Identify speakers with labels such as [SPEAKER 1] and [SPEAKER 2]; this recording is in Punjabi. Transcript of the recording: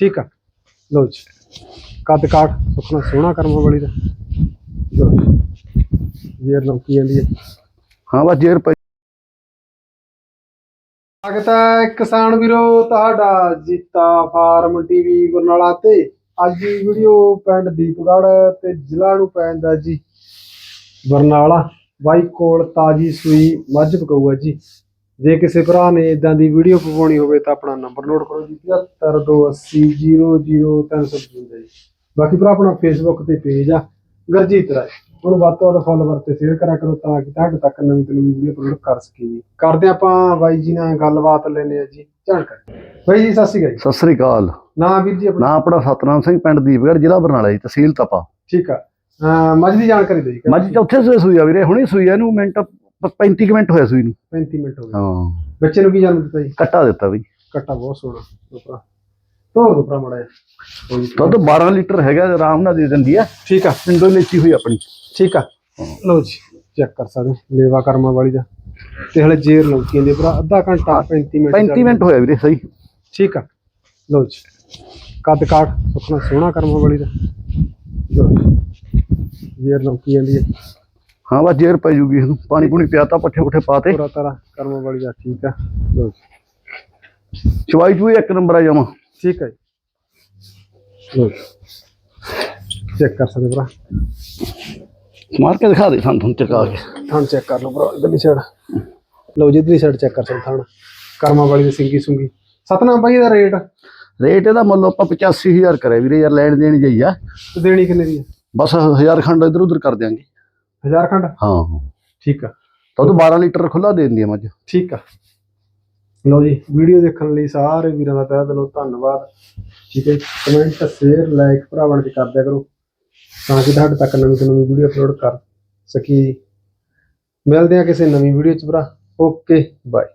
[SPEAKER 1] ਠੀਕ ਆ। ਲਓ ਜੀ। ਕੱਦ ਕਾਠ ਸੁਖਣਾ ਸੋਹਣਾ ਕਰਮ ਵਾਲੀ ਦਾ। ਲਓ ਜੀ। ਜੇਰ ਲੌਕੀ ਜਾਂਦੀ ਹੈ
[SPEAKER 2] ਹਾਂ ਬਸ ਜੇਰ ਪਈ।
[SPEAKER 1] ਸਵਾਗਤ ਹੈ ਕਿਸਾਨ ਵੀਰੋ ਤੁਹਾਡਾ ਜੀਤਾ ਫਾਰਮ ਟੀਵੀ ਬਰਨਾਲਾ ਤੇ। ਅੱਜ ਦੀ ਵੀਡੀਓ ਪਿੰਡ ਦੀਪਗੜ੍ਹ ਤੇ ਜ਼ਿਲ੍ਹਾ ਨੂੰ ਪੈਂਦਾ ਜੀ। ਬਰਨਾਲਾ ਬਾਈ ਕੋਲ ਤਾਜੀ ਸੂਈ ਮੱਝ ਪਕਾਊਗਾ ਜੀ। ਜੇ ਕਿਸੇ ਭਰਾ ਨੇ ਇਦਾਂ ਦੀ ਵੀਡੀਓ ਪਵਾਉਣੀ ਹੋਵੇ ਤਾਂ ਆਪਣਾ ਨੰਬਰ ਨੋਟ ਕਰੋ ਜੀ 7528000355 ਜੀ। ਬਾਕੀ ਭਰਾ ਆਪਣਾ ਫੇਸਬੁੱਕ ਤੇ ਪੇਜ ਆ ਗਰਜੀਤ ਰਾਏ। ਉਹਨੂੰ ਵੱਧ ਤੋਂ ਵੱਧ ਫੋਲੋਵਰ ਤੇ ਸ਼ੇਅਰ ਕਰਿਆ ਕਰੋ ਤਾਂ ਕਿ ਤੁਹਾਡੇ ਤੱਕ ਨਵੀਂ ਤੋਂ ਨਵੀਂ ਵੀਡੀਓ ਅਪਲੋਡ ਕਰ ਸਕੀਏ ਕਰਦੇ ਆਪਾਂ ਬਾਈ ਜੀ ਨਾਲ ਗੱਲਬਾਤ ਲੈਨੇ ਆ ਜੀ ਜਾਣਕਾਰੀ। ਬਾਈ ਜੀ ਸਤਿ ਸ਼੍ਰੀ ਅਕਾਲ
[SPEAKER 2] ਸਤਿ ਸ੍ਰੀ ਅਕਾਲ।
[SPEAKER 1] ਨਾਂ ਵੀਰ ਜੀ ਆਪਣਾ
[SPEAKER 2] ਨਾ ਆਪਣਾ ਸਤਨਾਮ ਸਿੰਘ ਪਿੰਡ ਦੀਪਗੜ੍ਹ ਜ਼ਿਲ੍ਹਾ ਬਰਨਾਲਾ ਜੀ ਤਹਿਸੀਲ ਤਪਾ।
[SPEAKER 1] ਠੀਕ ਆ। ਮੱਝ ਦੀ ਜਾਣਕਾਰੀ ਦਿਓ ਜੀ
[SPEAKER 2] ਮੱਝ ਚੌਥੇ ਸੂਏ ਸੂਈ ਆ ਵੀਰੇ ਹੁਣੇ ਸੂਈ ਆ ਇਹਨੂੰ ਮਿੰਟ ਪ- 35 ਕੁ ਮਿੰਟ ਹੋਇਆ ਸੂਈ ਨੂੰ।
[SPEAKER 1] 35 ਮਿੰਟ ਹੋ ਗਏ।
[SPEAKER 2] ਹਾਂ।
[SPEAKER 1] ਬੱਚੇ ਨੂੰ ਕੀ ਜਨਮ ਦਿੱਤਾ ਜੀ?
[SPEAKER 2] ਕੱਟਾ ਦਿੱਤਾ ਬਈ।
[SPEAKER 1] ਕੱਟਾ ਬਹੁਤ ਸੋਹਣਾ ਉਪਰਾ ਤੋਰ ਦੋ ਭਰਾ ਮੜਾ
[SPEAKER 2] ਦੁੱਧ 12 ਲੀਟਰ ਹੈਗਾ ਆਰਾਮ ਨਾਲ ਦੇ ਦਿੰਦੀ ਆ।
[SPEAKER 1] ਠੀਕ ਆ।
[SPEAKER 2] ਸਿੰਗਲ ਲੀਚੀ ਹੋਈ ਆਪਣੀ।
[SPEAKER 1] ਠੀਕ ਆ। ਲਓ ਜੀ ਚੈੱਕ ਕਰ ਸਕਦੇ ਲੇਵਾ ਕਰਮਾ ਵਾਲੀ ਦਾ। ਤੇ ਹਲੇ ਜੇਰ ਲੌਕੀ ਜਾਂਦੀ ਭਰਾ। ਅੱਧਾ ਘੰਟਾ 35 ਮਿੰਟ
[SPEAKER 2] 35 ਮਿੰਟ ਹੋਇਆ ਵੀਰੇ ਸਹੀ।
[SPEAKER 1] ਠੀਕ ਆ। ਲਓ ਜੀ। ਕੱਦ ਕਾਠ ਸੁਖਣਾ ਸੋਹਣਾ ਕਰਮਾ ਵਾਲੀ ਦਾ। ਲਓ ਜੀ। ਜੇਰ ਲੌਕੀ ਜਾਂਦੀ ਹੈ।
[SPEAKER 2] ਹਾਂ ਬਸ ਜੇਰ ਪੈ ਜੂਗੀ ਇਹਨੂੰ। ਪਾਣੀ ਪੂਣੀ ਪਿਆਤਾ ਪੱਠੇ ਪੁੱਠੇ ਪਾਤੇ
[SPEAKER 1] ਪੂਰਾ ਤਰ੍ਹਾਂ ਕਰਮਾ ਵਾਲੀ ਦਾ ਠੀਕ ਆ। ਜੀ।
[SPEAKER 2] ਚਵਾਈ ਚੂਈ ਇੱਕ ਨੰਬਰ ਆ ਜਾਵਾਂ
[SPEAKER 1] ਠੀਕ ਹੈ ਜੀ। ਚੈੱਕ ਕਰ ਸਕਦੇ ਭਰਾ।
[SPEAKER 2] ਮਾਰ ਕੇ ਦਿਖਾ ਦੇ ਸਾਨੂੰ ਤੁਹਾਨੂੰ ਚਕਾ ਕੇ।
[SPEAKER 1] ਥਣ ਚੈੱਕ ਕਰ ਲਓ ਭਰਾ ਇਧਰਲੀ ਸਾਈਡ ਲਓ ਜੀ ਇਧਰਲੀ ਸਾਈਡ ਚੈੱਕ ਕਰ ਸਕਦੇ ਥਣ ਕਰਮਾ ਵਾਲੀ ਦੀ ਸਿੰਗੀ ਸੁੰਗੀ। ਸਤਨਾਮ ਬਾਈ ਦਾ ਰੇਟ?
[SPEAKER 2] ਰੇਟ ਇਹਦਾ ਮੁੱਲ ਆਪਾਂ 85000 ਕਰਿਆ ਵੀਰੇ ਯਾਰ ਲੈਣ ਦੇਣ ਜਾਈ ਆ।
[SPEAKER 1] ਤੇ ਦੇਣੀ ਕਿੰਨੇ ਦੀ ਹੈ
[SPEAKER 2] ਬਸ ਹਜ਼ਾਰ ਖੰਡ ਇਧਰ ਉਧਰ ਕਰ ਦਿਆਂਗੇ।
[SPEAKER 1] ਹਜ਼ਾਰ ਖੰਡ?
[SPEAKER 2] ਹਾਂ।
[SPEAKER 1] ਠੀਕ ਆ।
[SPEAKER 2] ਦੁੱਧ 12 ਲੀਟਰ ਖੁੱਲਾ ਦੇ ਦਿੰਦੀ ਆ ਮੱਝ।
[SPEAKER 1] ਠੀਕ ਆ। ਲਓ ਜੀ ਵੀਡੀਓ ਦੇਖਣ ਲਈ ਸਾਰੇ ਵੀਰਾਂ ਦਾ ਤਹਿ ਦਿਲੋਂ ਧੰਨਵਾਦ। ਠੀਕ ਹੈ ਕਮੈਂਟ ਸ਼ੇਅਰ ਲਾਈਕ ਭਰਾਵਾਂ ਚ ਕਰ ਦਿਆ ਕਰੋ ਤਾਂ ਕਿ ਤੁਹਾਡੇ ਤੱਕ ਨਵੀਂ ਤੋਂ ਨਵੀਂ ਵੀਡੀਓ ਅਪਲੋਡ ਕਰ ਸਕੀਏ ਜੀ। ਮਿਲਦੇ ਆ ਕਿਸੇ ਨਵੀਂ ਵੀਡੀਓ ਚ ਭਰਾ। Okay bye